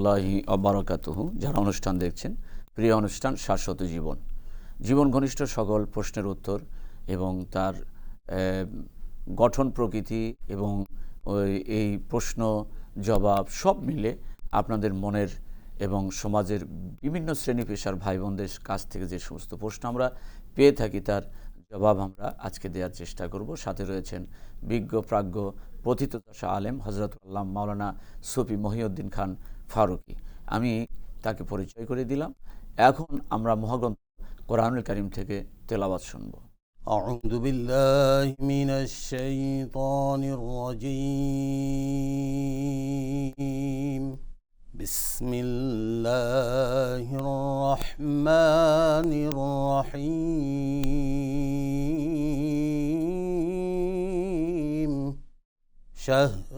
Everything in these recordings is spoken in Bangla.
আল্লাহি অবরাকাতুহু, যারা অনুষ্ঠান দেখছেন, প্রিয় অনুষ্ঠান, শাশ্বত জীবন। জীবন ঘনিষ্ঠ সকল প্রশ্নের উত্তর এবং তার গঠন প্রকৃতি এবং এই প্রশ্ন, জবাব সব মিলে আপনাদের মনের এবং সমাজের বিভিন্ন শ্রেণি পেশার ভাই বোনদের কাছ থেকে যে সমস্ত প্রশ্ন আমরা পেয়ে থাকি, তার জবাব আমরা আজকে দেওয়ার চেষ্টা করব। সাথে রয়েছেন বিজ্ঞ, প্রাজ্ঞ পথিতদশা আলেম হজরত আল্লাহ মাওলানা সুফি মহিউদ্দিন খান ফারুকি আমি তাকে পরিচয় করে দিলাম এখন আমরা মহাগ্রন্থ কোরআনুল করিম থেকে তেলাওয়াত শুনব أعوذ بالله من الشيطان الرجيم بسم الله الرحمن الرحيم شهر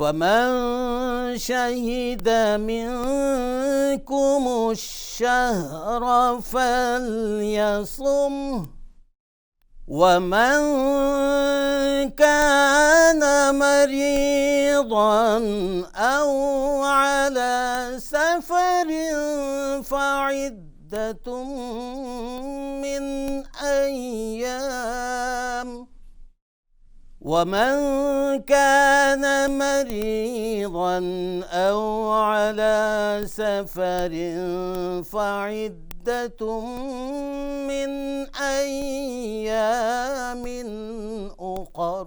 فمن شهد منكم الشهر فليصمه ومن كان مريضا أو على سفر فعده من أيام ومن كان مريضا أو على سفر فعدة من أيام أخر.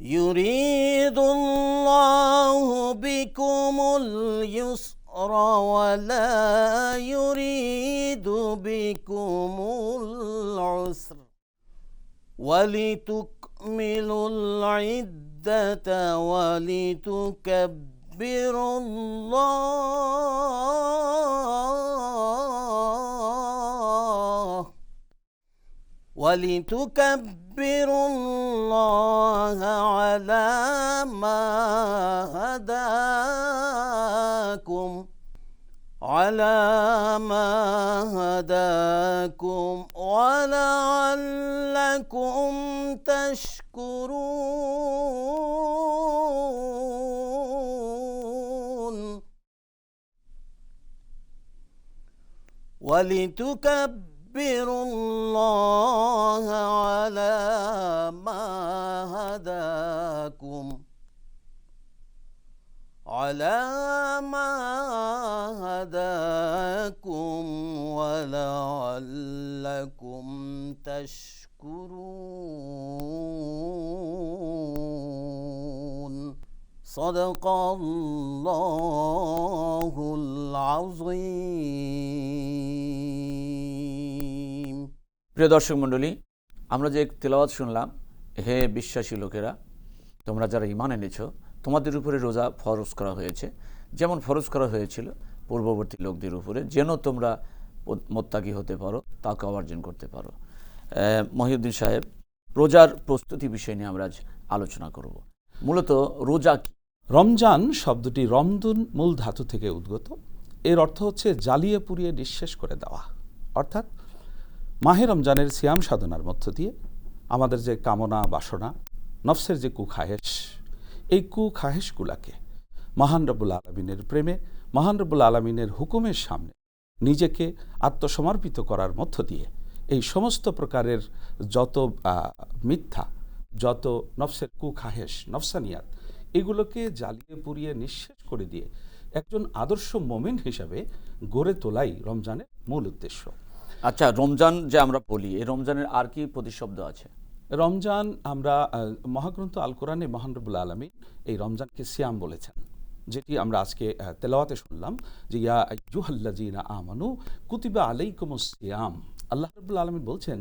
يريد الله بكم اليسر ولا يريد بكم العسر. ولتكملوا العدة ولتكبروا الله. ولتكبروا الله على ما هداكم. على ما هداكم ولعلكم ولتكبروا الله على ما هداكم. على ما هداكم ولعلكم تشكرون. صدق الله العظيم. প্রিয় দর্শক মণ্ডলী, আমরা যে তেলাওয়াত শুনলাম, হে বিশ্বাসী লোকেরা, তোমরা যারা ইমান এনেছো, তোমাদের উপরে রোজা ফরজ করা হয়েছে। যেমন ফরজ করা হয়েছিল পূর্ববর্তী লোকদের উপরে, যেন তোমরা মোত্তাকি হতে পারো, তাকে অর্জন করতে পারো। মহিউদ্দিন সাহেব, রোজার প্রস্তুতি বিষয় নিয়ে আমরা আজ আলোচনা করব। মূলত রোজা কি? রমজান শব্দটি রমদুন মূল ধাতু থেকে উদ্গত। এর অর্থ হচ্ছে জ্বালিয়ে পুড়িয়ে নিঃশেষ করে দেওয়া। অর্থাৎ মাহে রমজানের সিয়াম সাধনার মধ্য দিয়ে আমাদের যে কামনা, বাসনা, নফসের যে কুখাহেশ, এই কুখাহেশগুলাকে মহান রব্বুল আলমিনের প্রেমে, মহান রব্বুল আলমিনের হুকুমের সামনে নিজেকে আত্মসমর্পিত করার মধ্য দিয়ে এই সমস্ত প্রকারের যত মিথ্যা, যত নফসের কুখাহেশ, নফসানিয়াত, এগুলোকে জ্বালিয়ে পুড়িয়ে নিঃশেষ করে দিয়ে একজন আদর্শ মোমেন হিসাবে গড়ে তোলাই রমজানের মূল উদ্দেশ্য। আচ্ছা রমজান যে আমরা বলি এই রমজানের আর কি প্রতিশব্দ আছে? রমজান আমরা মহাগ্রন্থ আল কোরআনে মহানরবুল আলমী এই রমজানকে সিয়াম বলেছেন যেটি আমরা আজকে তেলাওয়াতে শুনলাম যে ইয়া আইয়ুহাল্লাযীনা আমানু কুতিবা আলাইকুমুস সিয়াম। আল্লাহ রাব্বুল আলামিন বলছেন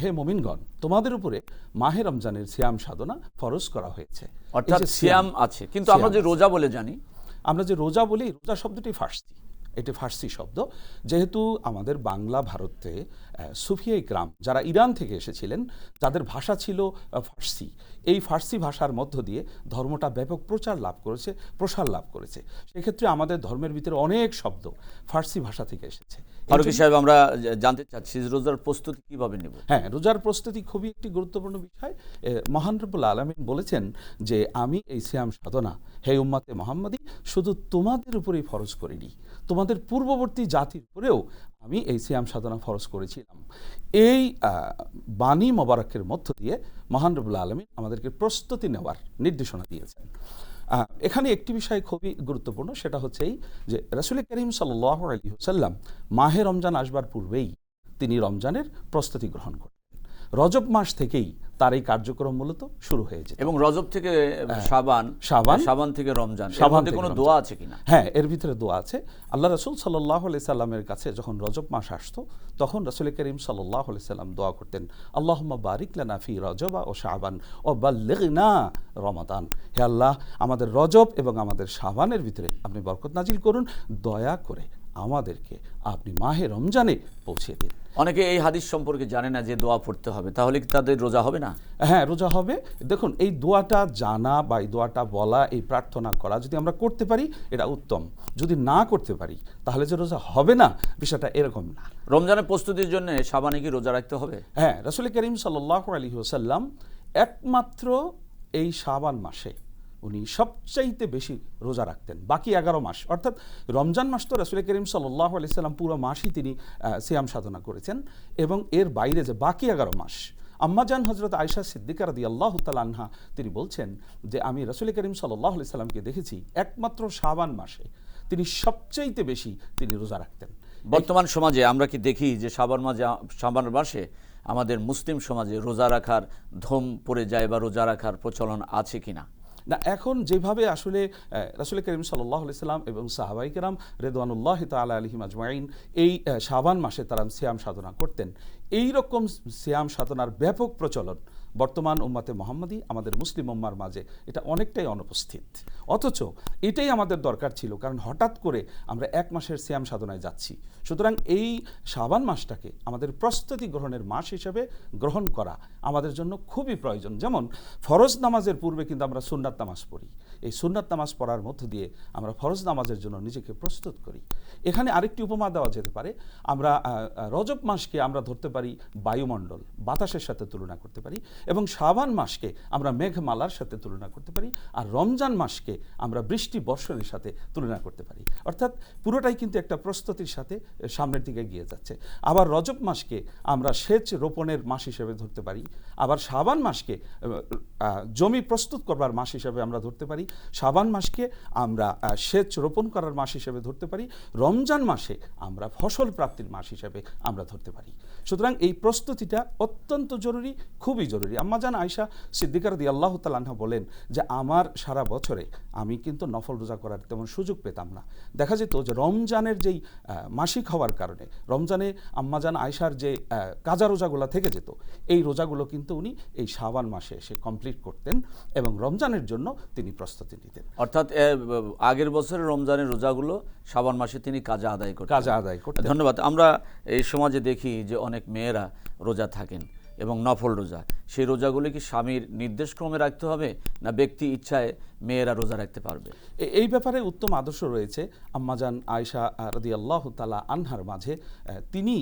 হে মুমিনগণ তোমাদের উপরে মাহে রমজানের সিয়াম সাধনা ফরজ করা হয়েছে। অর্থাৎ সিয়াম আছে। কিন্তু আমরা যে রোজা বলে জানি আমরা যে রোজা বলি রোজা শব্দটি ফার্সি। এটি ফার্সি শব্দ। যেহেতু আমাদের বাংলা ভারতে সুফিয়া ইকরাম যারা ইরান থেকে এসেছিলেন, তাদের ভাষা ছিল ফার্সি। এই ফার্সি ভাষার মধ্য দিয়ে ধর্মটা ব্যাপক প্রচার লাভ করেছে, প্রসার লাভ করেছে। সেক্ষেত্রে আমাদের ধর্মের ভিতরে অনেক শব্দ ফার্সি ভাষা থেকে এসেছে। ফারুকি সাহেব আমরা জানতে চাচ্ছি রোজার প্রস্তুতি কীভাবে নেব? হ্যাঁ রোজার প্রস্তুতি খুবই একটি গুরুত্বপূর্ণ বিষয়। মহান রব্বুল আলমিন বলেছেন যে আমি এই সিয়াম সাধনা হে উম্মাতে মোহাম্মদী শুধু তোমাদের উপরেই ফরজ করিনি। তোমাদের পূর্ববর্তী জাতির উপরেও আমি এই সিয়াম সাধনা ফরজ করেছিলাম। এই বাণী মোবারকের মধ্য দিয়ে মহান রব্বুল আলমিন আমাদেরকে প্রস্তুতি নেওয়ার নির্দেশনা দিয়েছেন। এখানে একটি বিষয় খুবই গুরুত্বপূর্ণ, সেটা হচ্ছে এই যে রাসুল করিম সাল্লাহ আলী হুসাল্লাম মাহে রমজান আসবার পূর্বেই তিনি রমজানের প্রস্তুতি গ্রহণ করলেন। রজব মাস থেকেই তার এই কার্যক্রম মূলত শুরু হয়েছে এবং রজব থেকে শাবান শাবান। শাবান থেকে রমজান। থেকে কোনো দোয়া আছে কিনা? হ্যাঁ এর ভিতরে দোয়া আছে। আল্লাহ রসুল সাল্লাহ আলি সাল্লামের কাছে যখন রজব মাস আসতো তখন রসুল করিম সাল্লাহ আলি সাল্লাম দোয়া করতেন আল্লাহ বারিক লানা ফি রজবা ও শাবান ও বাল্লিগনা রমাদান। হে আল্লাহ আমাদের রজব এবং আমাদের শাবানের ভিতরে আপনি বরকত নাজিল করুন। দয়া করে আমাদেরকে আপনি মাহে রমজানে পৌঁছে দিন। অনেকে এই হাদিস সম্পর্কে জানে না যে দোয়া পড়তে হবে তাহলে কি তাদের রোজা হবে না? হ্যাঁ রোজা হবে। দেখুন এই দোয়াটা জানা বা এই দোয়াটা বলা এই প্রার্থনা করা যদি আমরা করতে পারি এটা উত্তম। যদি না করতে পারি তাহলে যে রোজা হবে না বিষয়টা এরকম না। রমজানের প্রস্তুতির জন্য শাবানে কি রোজা রাখতে হবে? হ্যাঁ রসুল করিম সাল্লাহ আলী ওসাল্লাম একমাত্র এই সাবান মাসে উনি সবচাইতে বেশি রোজা রাখতেন, বাকি এগারো মাস। অর্থাৎ রমজান মাস তো রসুল করিম সাল্লাহ আলি সাল্লাম পুরো মাসই তিনি সিয়াম সাধনা করেছেন এবং এর বাইরে যে বাকি এগারো মাস আম্মাজান হজরত আয়সা সিদ্দিকার দি আল্লাহ আনহা তিনি বলছেন যে, আমি রসুল করিম সাল্লাহ আলি সাল্লামকে দেখেছি একমাত্র শাবান মাসে। তিনি সবচাইতে বেশি তিনি রোজা রাখতেন। বর্তমান সমাজে আমরা কি দেখি যে, শাবান মাসে শাবান মাসে আমাদের মুসলিম সমাজে রোজা রাখার ধম পড়ে যায় বা রোজা রাখার প্রচলন আছে কিনা? না, এখন যেভাবে আসলে রাসুল করিম সাল্লাহ সাল্লাম এবং সাহাবাই কেরাম রেদওয়ানুল্লাহ তালা আলহিম আজমাইন এই শাবান মাসে তারা সিয়াম সাধনা করতেন। এই রকম সিয়াম সাধনার ব্যাপক প্রচলন বর্তমান উম্মাতে মোহাম্মদী আমাদের মুসলিম উম্মার মাঝে এটা অনেকটাই অনুপস্থিত। অথচ এটাই আমাদের দরকার ছিল, কারণ হঠাৎ করে আমরা এক মাসের শ্যাম সাধনায় যাচ্ছি। সুতরাং এই শাবান মাসটাকে আমাদের প্রস্তুতি গ্রহণের মাস হিসেবে গ্রহণ করা আমাদের জন্য খুবই প্রয়োজন। যেমন ফরজ নামাজের পূর্বে কিন্তু আমরা সুন্নাত নামাজ পড়ি। এই সুন্নাত নামাজ পড়ার মধ্য দিয়ে আমরা ফরজ নামাজের জন্য নিজেকে প্রস্তুত করি। এখানে আরেকটি উপমা দেওয়া যেতে পারে। আমরা রজব মাসকে আমরা ধরতে পারি বায়ুমণ্ডল, বাতাসের সাথে তুলনা করতে পারি এবং শাবান মাসকে আমরা মেঘমালার সাথে তুলনা করতে পারি আর রমজান মাসকে আমরা বৃষ্টি বর্ষণের সাথে তুলনা করতে পারি। অর্থাৎ পুরোটাই কিন্তু একটা প্রস্তুতির সাথে সামনের দিকে গিয়ে যাচ্ছে। আবার রজব মাসকে আমরা সেচ রোপণের মাস হিসেবে ধরতে পারি। আবার শাবান মাসকে জমি প্রস্তুত করবার মাস হিসেবে আমরা ধরতে পারি। শাবান মাসকে আমরা সেচ রোপণ করার মাস হিসেবে ধরতে পারি। রমজান মাসে আমরা ফসল প্রাপ্তির মাস হিসেবে আমরা ধরতে পারি। সুতরাং এই প্রস্তুতিটা অত্যন্ত জরুরি, খুবই জরুরি। আম্মাজান আয়সা সিদ্দিকার দি আল্লাহ তালাহা বলেন যে, আমার সারা বছরে আমি কিন্তু নফল রোজা করার তেমন সুযোগ পেতাম না। দেখা যেত যে, রমজানের যেই মাসিক হওয়ার কারণে, রমজানে আম্মাজান আয়সার যে কাজা রোজাগুলো থেকে যেত, এই রোজাগুলো কিন্তু উনি এই শাবান মাসে এসে কমপ্লিট করতেন এবং রমজানের জন্য তিনি প্রস্তুতি নিতেন। অর্থাৎ আগের বছরের রমজানের রোজাগুলো শাবান মাসে তিনি কাজে আদায় করতেন। কাজা আদায় করতেন। ধন্যবাদ। আমরা এই সমাজে দেখি যে অনেক মেয়েরা রোজা থাকেন এবং নফল রোজা। সেই রোজাগুলি কি স্বামীর নির্দেশক্রমে রাখতে হবে না ব্যক্তি ইচ্ছায় মেয়েরা রোজা রাখতে পারবে? এই ব্যাপারে উত্তম আদর্শ রয়েছে। আম্মাজান আয়সা রদি আল্লাহ তালা আনহার মাঝে তিনি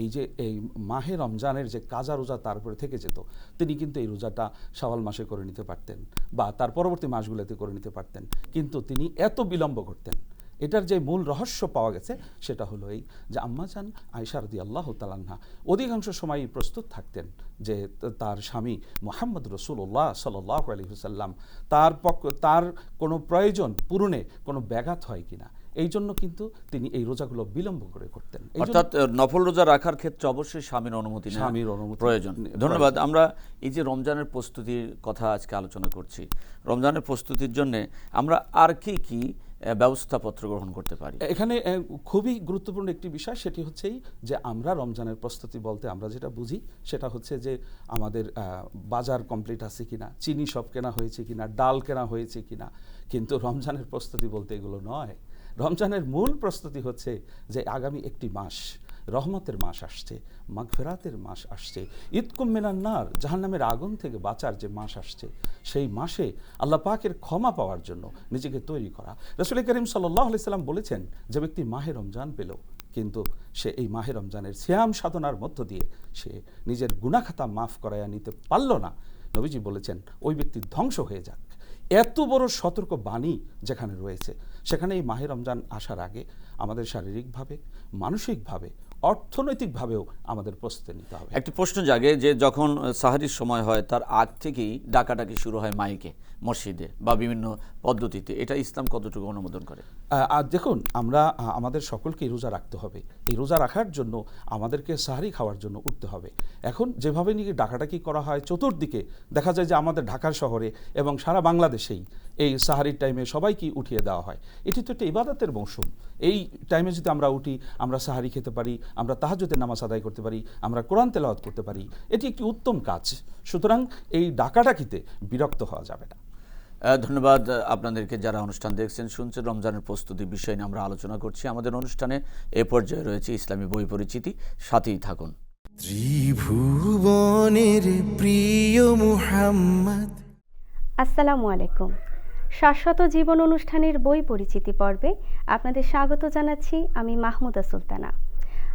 এই যে, এই মাহে রমজানের যে কাজা রোজা তার উপরে থেকে যেত, তিনি কিন্তু এই রোজাটা শাওয়াল মাসে করে নিতে পারতেন বা তার পরবর্তী মাসগুলোতে করে নিতে পারতেন। কিন্তু তিনি এত বিলম্ব করতেন, এটার যে মূল রহস্য পাওয়া গেছে সেটা হলো এই যে আম্মাজান আয়সা রদি আল্লাহ তালান্না অধিকাংশ সময়ই প্রস্তুত থাকতেন যে তার স্বামী মোহাম্মদ রসুল্লাহ সাল্লাহ আলী হুসাল্লাম তার পক্ষ, তার কোনো প্রয়োজন পূরণে কোনো ব্যাঘাত হয় কিনা। এই জন্য কিন্তু তিনি এই রোজাগুলো বিলম্ব করে করতেন। অর্থাৎ নফল রোজা রাখার ক্ষেত্রে অবশ্যই স্বামীর অনুমতি স্বামীর অনুমতি প্রয়োজন। ধন্যবাদ। আমরা এই যে রমজানের প্রস্তুতির কথা আজকে আলোচনা করছি রমজানের প্রস্তুতির জন্য আমরা আর কি কি ব্যবস্থাপত্র গ্রহণ করতে পারি? এখানে খুবই গুরুত্বপূর্ণ একটি বিষয় সেটি হচ্ছেই যে আমরা রমজানের প্রস্তুতি বলতে আমরা যেটা বুঝি সেটা হচ্ছে যে আমাদের বাজার কমপ্লিট আছে কিনা চিনি সব কেনা হয়েছে কিনা ডাল কেনা হয়েছে কিনা। কিন্তু রমজানের প্রস্তুতি বলতে এগুলো নয়। রমজানের মূল প্রস্তুতি হচ্ছে যে আগামী একটি মাস, রহমতের মাস আসছে, মাগফেরাতের মাস আসছে। ঈদকুম মিনান্নার জাহান্নামের আগুন থেকে বাঁচার যে মাস আসছে, সেই মাসে আল্লাহ পাকের ক্ষমা পাওয়ার জন্য নিজেকে তৈরি করা। রসুল করিম সাল্লাহ সাল্লাম বলেছেন, যে ব্যক্তি মাহে রমজান পেল, কিন্তু সে এই মাহে রমজানের শ্যাম সাধনার মধ্য দিয়ে সে নিজের গুণাখাতা মাফ করাইয়া নিতে পারল না। নবীজি বলেছেন, ওই ব্যক্তি ধ্বংস হয়ে যাক। এত বড় সতর্ক বাণী যেখানে রয়েছে সেখানে এই মাহে রমজান আসার আগে আমাদের শারীরিকভাবে, মানসিকভাবে, অর্থনৈতিকভাবেও আমাদের প্রস্তুতি নিতে হবে। একটি প্রশ্ন জাগে যে যখন সাহারির সময় হয়, তার আগ থেকেই ডাকাডাকি শুরু হয় মাইকে। মসজিদে বা বিভিন্ন পদ্ধতিতে, এটা ইসলাম কতটুকু অনুমোদন করে? আর দেখুন, আমরা আমাদের সকলকেই রোজা রাখতে হবে। এই রোজা রাখার জন্য আমাদেরকে সাহারি খাওয়ার জন্য উঠতে হবে। এখন যেভাবে নাকি ডাকাডাকি করা হয়, চতুর্দিকে দেখা যায় যে আমাদের ঢাকার শহরে এবং সারা বাংলাদেশেই এই সাহারির টাইমে সবাইকে উঠিয়ে দেওয়া হয়। এটি তো একটা ইবাদতের মৌসুম। এই টাইমে যদি আমরা উঠি, আমরা সাহারি খেতে পারি, আমরা তাহাজুদের নামাজ আদায় করতে পারি, আমরা কোরআন তেলাওয়াত করতে পারি, এটি একটি উত্তম কাজ। সুতরাং এই ডাকাডাকিতে বিরক্ত হওয়া যাবে না। ধন্যবাদ আপনাদেরকে যারা অনুষ্ঠান দেখছেন শুনছেন রমজানের প্রস্তুতি বিষয় নিয়ে আমরা আলোচনা করছি। আমাদের অনুষ্ঠানে এ পর্যায়ে রয়েছে ইসলামী বই পরিচিতি। সাথেই থাকুন। ত্রিভুবনের প্রিয় মুহাম্মদ। আসসালামু আলাইকুম। শাশ্বত জীবন অনুষ্ঠানের বই পরিচিতি পর্বে আপনাদের স্বাগত জানাচ্ছি আমি মাহমুদা সুলতানা।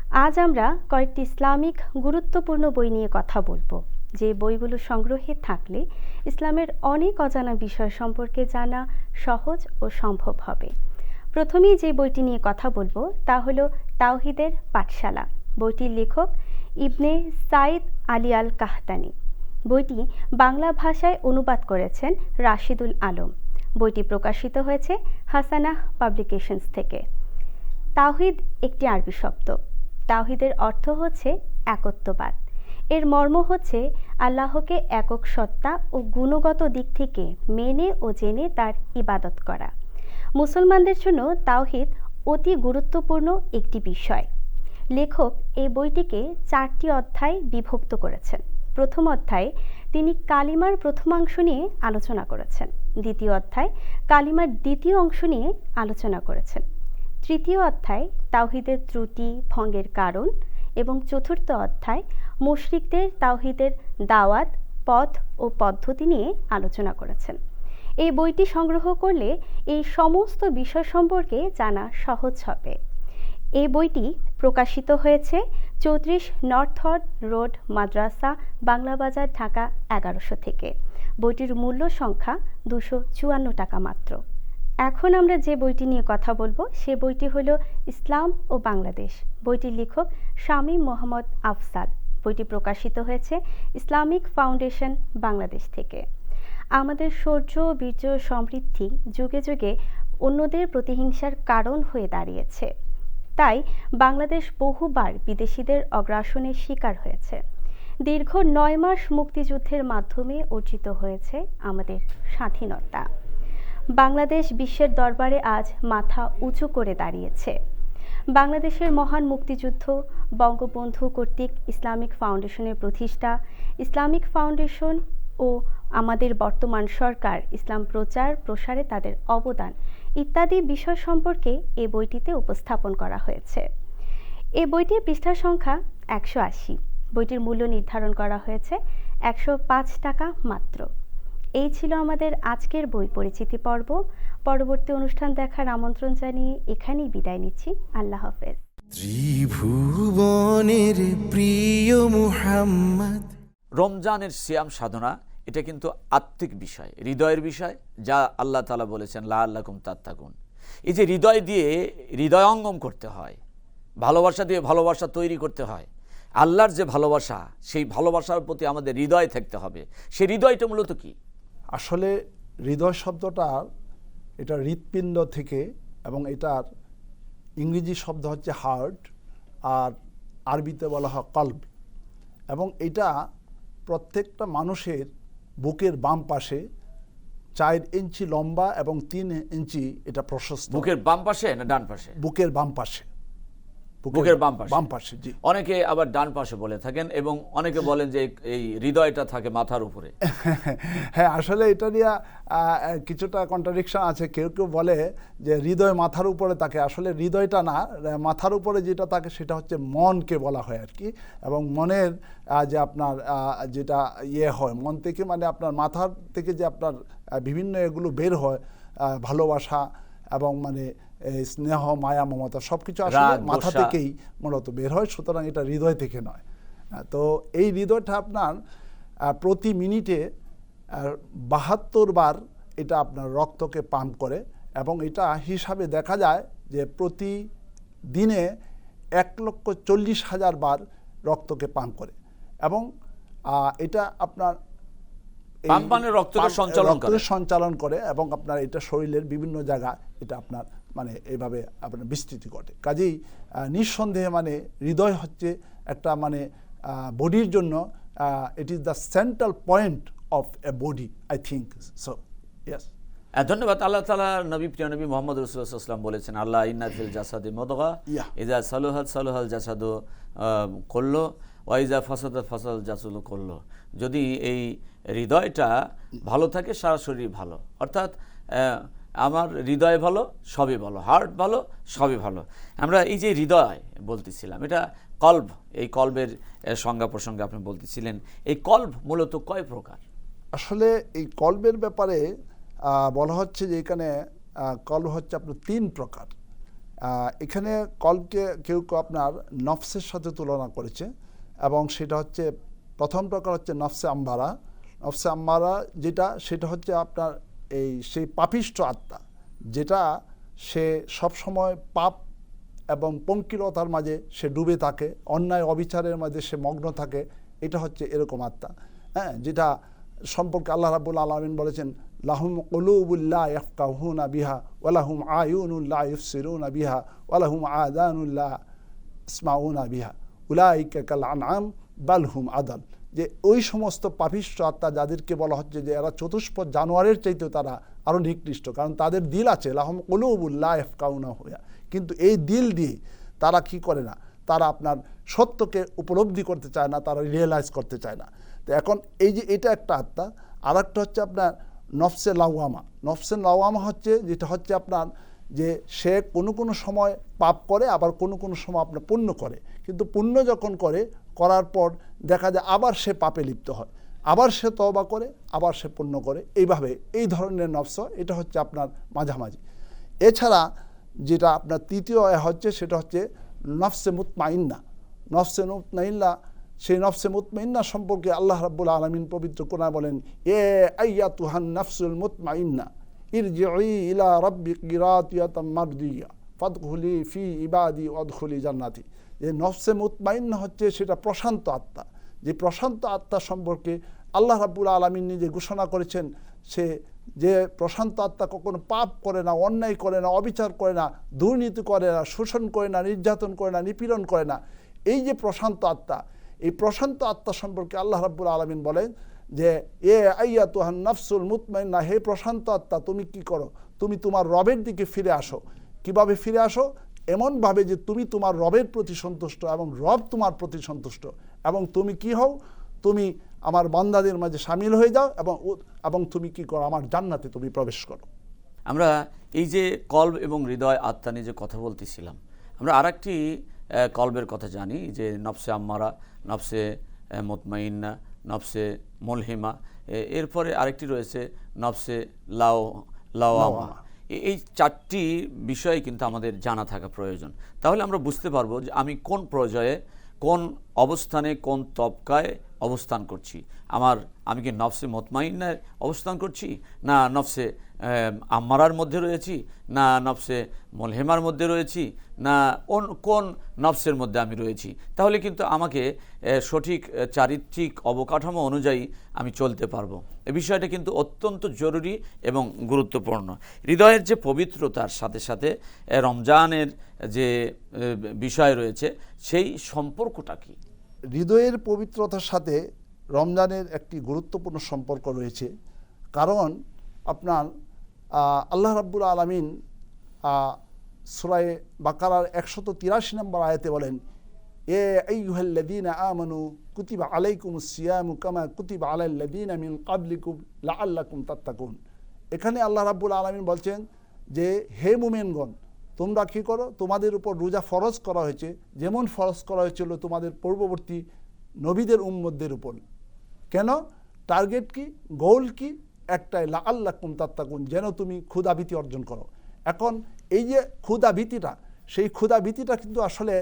আজ আমরা কয়েকটি ইসলামিক গুরুত্বপূর্ণ বই নিয়ে কথা বলব। যে বইগুলো সংগ্রহে থাকলে ইসলামের অনেক অজানা বিষয় সম্পর্কে জানা সহজ ও সম্ভব হবে। প্রথমেই যে বইটি নিয়ে কথা বলব তা হলো তাওহিদের পাঠশালা। বইটির লেখক Ibn Said Ali al Qahtani বইটি বাংলা ভাষায় অনুবাদ করেছেন রাশিদুল আলম। বইটি প্রকাশিত হয়েছে হাসানাহ পাবলিকেশনস থেকে। তাওহিদ একটি আরবি শব্দ। তাওহিদের অর্থ হচ্ছে একত্ববাদ। এর মর্ম হচ্ছে আল্লাহকে একক সত্তা ও গুণগত দিক থেকে মেনে ও জেনে তার ইবাদত করা। মুসলমানদের জন্য তাওহিদ অতি গুরুত্বপূর্ণ একটি বিষয়। লেখক এই বইটিকে চারটি অধ্যায় বিভক্ত করেছেন। প্রথম অধ্যায়ে তিনি কালিমার প্রথমাংশ নিয়ে আলোচনা করেছেন। দ্বিতীয় অধ্যায় কালিমার দ্বিতীয় অংশ নিয়ে আলোচনা করেছেন। তৃতীয় অধ্যায় তাওহিদের ত্রুটি, ভঙ্গের কারণ এবং চতুর্থ অধ্যায় মুশরিকদের তাওহিদের দাওয়াত, পথ ও পদ্ধতি নিয়ে আলোচনা করেছেন। এই বইটি সংগ্রহ করলে এই সমস্ত বিষয় সম্পর্কে জানা সহজ হবে। এই বইটি প্রকাশিত হয়েছে চৌত্রিশ নর্থহড রোড, মাদ্রাসা বাংলা বাজার ঢাকা এগারোশো থেকে। বইটির মূল্য সংখ্যা দুশো চুয়ান্ন টাকা মাত্র। এখন আমরা যে বইটি নিয়ে কথা বলব, সে বইটি হলো ইসলাম ও বাংলাদেশ। বইটির লেখক স্বামী মোহাম্মদ আফসাল। বইটি প্রকাশিত হয়েছে ইসলামিক ফাউন্ডেশন বাংলাদেশ থেকে। আমাদের শৌর্য বীর্য, সমৃদ্ধি যুগে যুগে অন্যদের প্রতিহিংসার কারণ হয়ে দাঁড়িয়েছে। তাই বাংলাদেশ বহুবার বিদেশিদের অগ্রাসনের শিকার হয়েছে। দীর্ঘ নয় মাস মুক্তিযুদ্ধের মাধ্যমে অর্জিত হয়েছে আমাদের স্বাধীনতা। বাংলাদেশ বিশ্বের দরবারে আজ মাথা উঁচু করে দাঁড়িয়েছে। বাংলাদেশের মহান মুক্তিযুদ্ধ, বঙ্গবন্ধু কর্তৃক ইসলামিক ফাউন্ডেশনের প্রতিষ্ঠা, ইসলামিক ফাউন্ডেশন ও আমাদের বর্তমান সরকার ইসলাম প্রচার প্রসারে তাদের অবদান ইত্যাদি বিষয় সম্পর্কে এই বইটিতে উপস্থাপন করা হয়েছে। এই বইটির পৃষ্ঠা সংখ্যা একশো আশি। বইটির মূল্য নির্ধারণ করা হয়েছে একশো পাঁচ টাকা মাত্র। এই ছিল আমাদের আজকের বই পরিচিতি পর্ব। পরবর্তী অনুষ্ঠান দেখার আমন্ত্রণ জানিয়ে এখানেই বিদায় নিচ্ছি। আল্লাহ হাফেজ। ত্রিভুবনের প্রিয় মুহাম্মদ। রমজানের সিয়াম সাধনা এটা কিন্তু আত্মিক বিষয় হৃদয়ের বিষয় যা আল্লাহ তালা বলেছেন লা আল্লাকুম তাত্তাকুন। এই যে হৃদয় দিয়ে হৃদয়ঙ্গম করতে হয় ভালোবাসা দিয়ে ভালোবাসা তৈরি করতে হয় আল্লাহর যে ভালোবাসা সেই ভালোবাসার প্রতি আমাদের হৃদয় থাকতে হবে। সেই হৃদয়টা মূলত কি? আসলে হৃদয় শব্দটা এটা হৃৎপিণ্ড থেকে এবং এটার ইংরেজি শব্দ হচ্ছে হার্ট আর আরবিতে বলা হয় কল্ব এবং এটা প্রত্যেকটা মানুষের বুকের বাম পাশে চার ইঞ্চি লম্বা এবং তিন ইঞ্চি এটা প্রশস্ত। বুকের বাম পাশে না ডান পাশে? বুকের বাম পাশে। বুকের বাম পাশে। বাম পাশে জি। অনেকে আবার ডান পাশে বলে থাকেন এবং অনেকে বলেন যে এই হৃদয়টা থাকে মাথার উপরে। হ্যাঁ আসলে এটা নিয়ে কিছুটা কন্ট্রাডিকশন আছে। কেউ কেউ বলে যে হৃদয় মাথার উপরে থাকে। আসলে হৃদয়টা না মাথার উপরে যেটা থাকে সেটা হচ্ছে মনকে বলা হয় আর কি। এবং মনের যে আপনার যেটা ইয়ে হয় মন থেকে মানে আপনার মাথার থেকে যে আপনার বিভিন্ন এগুলো বের হয় ভালোবাসা এবং মানে স্নেহ মায়া মমতা সব কিছু আসলে মাথা থেকেই মূলত বের হয় সুতরাং এটা হৃদয় থেকে নয় তো এই হৃদয়টা আপনার প্রতি মিনিটে বাহাত্তর বার এটা আপনার রক্তকে পাম্প করে এবং এটা হিসাবে দেখা যায় যে প্রতি দিনে এক লক্ষ চল্লিশ হাজার বার রক্তকে পাম্প করে এবং এটা আপনার মানে সঞ্চালন করে। রক্তকে সঞ্চালন করে এবং আপনার এটা শরীরের বিভিন্ন জায়গা এটা আপনার মানে এভাবে আপনার বিস্তৃতি ঘটে। কাজেই নিঃসন্দেহে মানে হৃদয় হচ্ছে একটা মানে বডির জন্য it is the central point of a body I think so yes ধন্যবাদ। আল্লাহ তালা নবী প্রিয় নবী মোহাম্মদ রসুল্লাহাম বলেছেন আল্লাহ ইন্নাফিল জাসাদি মদগা. ইজা সালুহাল সালুহাল জাসাদু করল ওয়াইজা ফসাদ ফাসাল জাসুল করল। যদি এই হৃদয়টা ভালো থাকে সারা শরীর ভালো। অর্থাৎ আমার হৃদয় ভালো সবই ভালো। হার্ট ভালো সবই ভালো। আমরা এই যে হৃদয় বলতেছিলাম এটা কল্ব এই কল্বের আহ, সংজ্ঞা প্রসঙ্গে আপনি বলতেছিলেন এই কল্ব মূলত কয় প্রকার? আসলে এই কল্বের ব্যাপারে বলা হচ্ছে যে এখানে কল্ব হচ্ছে আপনার তিন প্রকার। এখানে কল্বকে কেউ কেউ আপনার নফসের সাথে তুলনা করেছে এবং সেটা হচ্ছে প্রথম প্রকার হচ্ছে নফসে আম্বারা। নফসে আম্বারা যেটা সেটা হচ্ছে আপনার এই সেই পাপিষ্ট আত্মা, যেটা সে সবসময় পাপ এবং পঙ্কিলতার মাঝে সে ডুবে থাকে, অন্যায় অবিচারের মাঝে সে মগ্ন থাকে, এটা হচ্ছে এরকম আত্মা। হ্যাঁ যেটা সম্পর্কে আল্লাহ রাবুল আলমিন বলেছেন, লাহুম কলুবুল্লাহ ইফকাহুনা বিহা ওয়ালাহুম আয়ুনুল্লাহ ইফসিরুনা বিহা ওয়ালাহুম আদানুল্লাহ ইসমাউনা বিহা। উলাইকা কাল আনআম বালহুম আদাল যে ওই সমস্ত পাপিষ্ঠ আত্মা যাদেরকে বলা হচ্ছে যে এরা চতুষ্প জানোয়ারের চাইতেও তারা আরও নিকৃষ্ট, কারণ তাদের দিল আছে, লাহম কলুবুল্লাহ ইফকাউনা হইয়া কিন্তু এই দিল দিয়ে তারা কি করে না? তারা আপনার সত্যকে উপলব্ধি করতে চায় না, তারা রিয়েলাইজ করতে চায় না। তো এখন এই যে এটা একটা আত্মা আর একটা হচ্ছে আপনার নফসে লাওয়ামা। নফসে লাওয়ামা হচ্ছে, যেটা হচ্ছে আপনার যে সে কোনো কোনো সময় পাপ করে, আবার কোনো কোনো সময় আপনার পুণ্য করে। কিন্তু পুণ্য যখন করে করার পর দেখা যায় আবার সে পাপে লিপ্ত হয়। আবার সে তবা করে, আবার সে পুণ্য করে। এইভাবে এই ধরনের নফস, এটা হচ্ছে আপনার মাঝামাঝি। এছাড়া যেটা আপনার তৃতীয় হচ্ছে, সেটা হচ্ছে নফসে মুতমাইন্না। নফসে মুতমাইন্না, সেই নফসে মুতমাইন্না সম্পর্কে আল্লাহ রাব্বুল আলমিন পবিত্র কোরআন বলেন, এ আইয়া তুহান নফসুল মুতমাইন্না ইরজিই ইলা রাব্বিকি রাদিয়াতাম মারদিয়া ফাদখুলি ফি ইবাদি ওয়াদখুলি জান্নাতি। যে নফসে মুতমাইন্না হচ্ছে সেটা প্রশান্ত আত্মা। যে প্রশান্ত আত্মা সম্পর্কে আল্লাহ রাব্বুল আলমিন নিজে ঘোষণা করেছেন, সে যে প্রশান্ত আত্মা কখনো পাপ করে না, অন্যায় করে না, অবিচার করে না, দুর্নীতি করে না, শোষণ করে না, নির্যাতন করে না, নিপীড়ন করে না। এই যে প্রশান্ত আত্মা, এই প্রশান্ত আত্মা সম্পর্কে আল্লাহ রাব্বুল আলমিন বলেন যে, এ আইয়া তোহান নফসুল মুতমাইন্না, হে প্রশান্ত আত্মা, তুমি কি করো? তুমি তোমার রবের দিকে ফিরে আসো। কীভাবে ফিরে আসো? এমনভাবে যে তুমি তোমার রবের প্রতি সন্তুষ্ট এবং রব তোমার প্রতি সন্তুষ্ট। এবং তুমি কি হও? তুমি আমার বান্দাদের মাঝে সামিল হয়ে যাও এবং এবং তুমি কি করো? আমার জান্নাতে তুমি প্রবেশ করো। আমরা এই যে কল্ব এবং হৃদয় আত্মা নিয়ে যে কথা বলতেছিলাম আমরা আর একটি কল্বের কথা জানি যে নফসে আম্মারা নফসে মুতমাইন্না নফসে মলহিমা এরপরে আরেকটি রয়েছে নফসে লাও লাওয়ামা। এই চারটি বিষয় কিন্তু আমাদের জানা থাকা প্রয়োজন। তাহলে আমরা বুঝতে পারব যে আমি কোন পর্যায়ে, কোন অবস্থানে, কোন তবকায় অবস্থান করছি। আমার, আমি কি নফসে মতমাইন্নায় অবস্থান করছি? না নফসে আম্মারার মধ্যে রয়েছি? না নফসে মলহেমার মধ্যে রয়েছি? না কোন নফসের মধ্যে আমি রয়েছি? তাহলে কিন্তু আমাকে সঠিক চারিত্রিক অবকাঠামো অনুযায়ী আমি চলতে পারব। এ বিষয়টা কিন্তু অত্যন্ত জরুরি এবং গুরুত্বপূর্ণ। হৃদয়ের যে পবিত্রতার সাথে সাথে রমজানের যে বিষয় রয়েছে, সেই সম্পর্কটা কি? হৃদয়ের পবিত্রতার সাথে রমজানের একটি গুরুত্বপূর্ণ সম্পর্ক রয়েছে। কারণ আপনার আল্লাহ রাব্বুল আলমিন সুরায় বাকারার একশত তিরাশি নম্বর আয়াতে বলেন, এ আইয়ুহাল্লাযীনা আমানু কুতিবা আলাইকুমুস সিয়ামু কামা কুতিবা আলাল্লাযীনা মিন ক্বাবলিকুম লাআল্লাকুম তাত্তাকুন। এখানে আল্লাহ রাব্বুল আলামিন বলছেন যে, হে মুমিনগণ তোমরা কী করো? তোমাদের উপর রোজা ফরজ করা হয়েছে। যেমন ফরজ করা হয়েছিল তোমাদের পূর্ববর্তী নবীদের উম্মতদের উপর। কেন? টার্গেট কি? গোল কি? একটাই লা আল্লাহ কুম তাত্তাকুন, যেন তুমি ক্ষুদাভীতি অর্জন করো। এখন এই যে ক্ষুদাভীতিটা সেই ক্ষুদাভীতিটা কিন্তু আসলে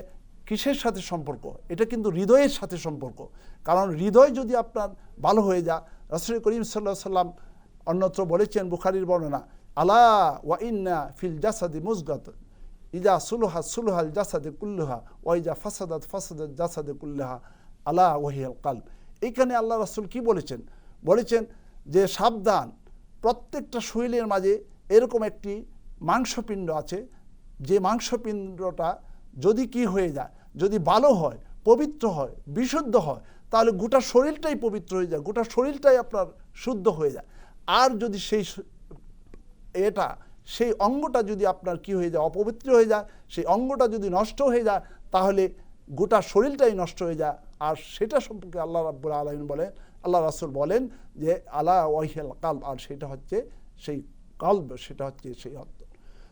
কিসের সাথে সম্পর্ক? এটা কিন্তু হৃদয়ের সাথে সম্পর্ক। কারণ হৃদয় যদি আপনার ভালো হয়ে যা রসুল করিম সাল্লাহ সাল্লাম অন্যত্র বলেছেন বুখারির বর্ণনা, আলা ওয়া ইন্না ফিল জাসাদি মুজগাত ইজা সুলুহা সুলুহাল জাসাদে কুল্লুহা ওয়াইজা ফাসাদাত ফাসাদাত জাসাদে কুল্লুহা আলা ওয়াহিয়াল কালব। এইখানে আল্লাহ রাসূল কি বলেছেন? বলেছেন যে সাবধান, প্রত্যেকটা শরীরের মাঝে এরকম একটি মাংসপিণ্ড আছে, যে মাংসপিণ্ডটা যদি কি হয়ে যায়, যদি ভালো হয়, পবিত্র হয়, বিশুদ্ধ হয়, তাহলে গোটা শরীরটাই পবিত্র হয়ে যায়, গোটা শরীরটাই আপনার শুদ্ধ হয়ে যায়। আর যদি সেই এটা সেই অঙ্গটা যদি আপনার কি হয়ে যায়, অপবিত্র হয়ে যায়, সেই অঙ্গটা যদি নষ্ট হয়ে যায়, তাহলে গোটা শরীরটাই নষ্ট হয়ে যায়। আর সেটা সম্পর্কে আল্লাহ রাব্বুল আলমিন বলেন, আল্লাহ রাসূল বলেন যে, আলা ওয়াহিয়াল কাল আর সেটা হচ্ছে সেই কালব, সেটা হচ্ছে সেই অর্থ।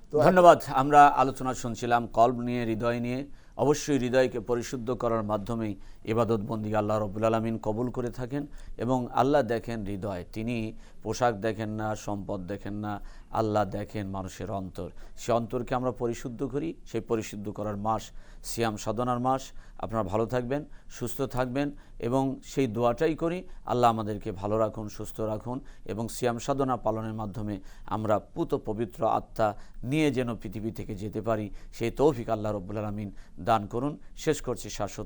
তো ধন্যবাদ, আমরা আলোচনা শুনছিলাম কল্ব নিয়ে, হৃদয় নিয়ে। অবশ্যই হৃদয়কে পরিশুদ্ধ করার মাধ্যমেই এবাদত বন্দি আল্লাহ রবুল আলমিন কবুল করে থাকেন এবং আল্লাহ দেখেন হৃদয়। তিনি পোশাক দেখেন না, সম্পদ দেখেন না আল্লাহ দেখেন মানুষের অন্তর। সে অন্তরকে আমরা পরিশুদ্ধ করি, সেই পরিশুদ্ধ করার মাস সিয়াম সাধনার মাস। আপনারা ভালো থাকবেন, সুস্থ থাকবেন এবং সেই দোয়াটাই করি, আল্লাহ আমাদেরকে ভালো রাখুন, সুস্থ রাখুন এবং সিয়াম সাধনা পালনের মাধ্যমে আমরা পুত পবিত্র আত্মা নিয়ে যেন পৃথিবী থেকে যেতে পারি, সেই তৌফিক আল্লাহ রব্বুল আলমিন দান করুন। শেষ করছি শাশ্বত